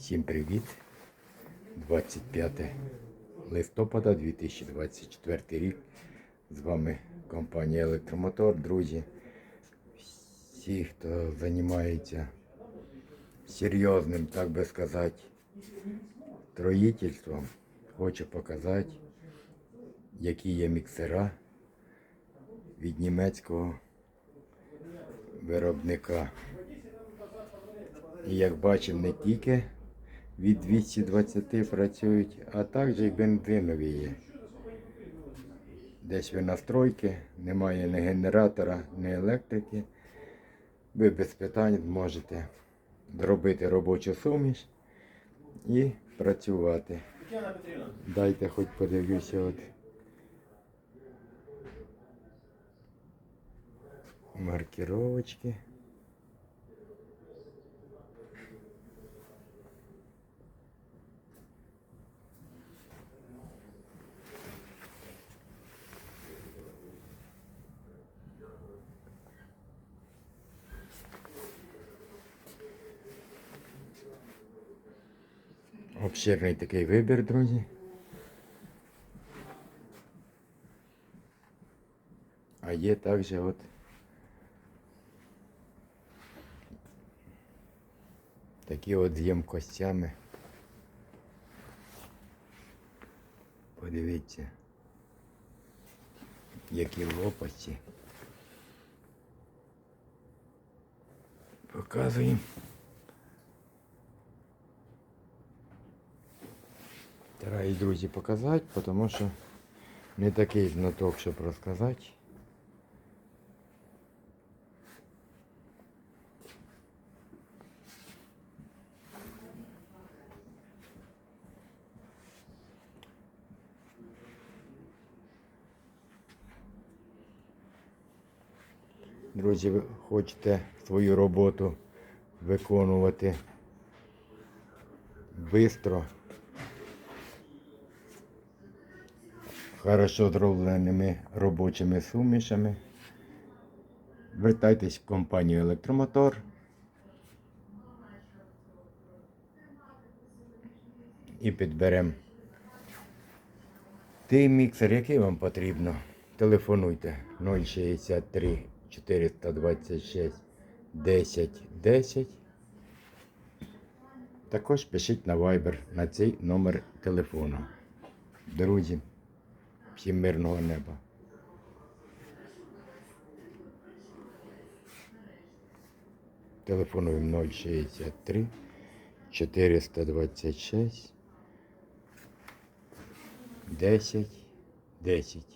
Всім привіт! 25 листопада 2024 рік. З вами компанія Електромотор, друзі. Всі, хто займається серйозним, так би сказати, строїтельством, хочу показати, які є міксера від німецького виробника. І як бачимо, не тільки від 220 працюють, а також і бензинові є. Десь ви настройки, немає ні генератора, ні електрики. Ви без питань зможете зробити робочу суміш і працювати. Дайте хоч подивлюся от. Маркировочки. Обширний такий вибір, друзі. А є також от такі от з ємкостями. Подивіться, які лопасті. Показуємо. Стараюсь, друзі, показати, тому що не такий знаток, щоб розказати. Друзі, ви хочете свою роботу виконувати швидко, хорошо зробленими робочими сумішами. Звертайтесь в компанію Електромотор. І підберемо той міксер, який вам потрібно. Телефонуйте 063 426 10 10. Також пишіть на Viber на цей номер телефону. Друзі, всім мирного неба. Телефонуємо 063 426 10 10.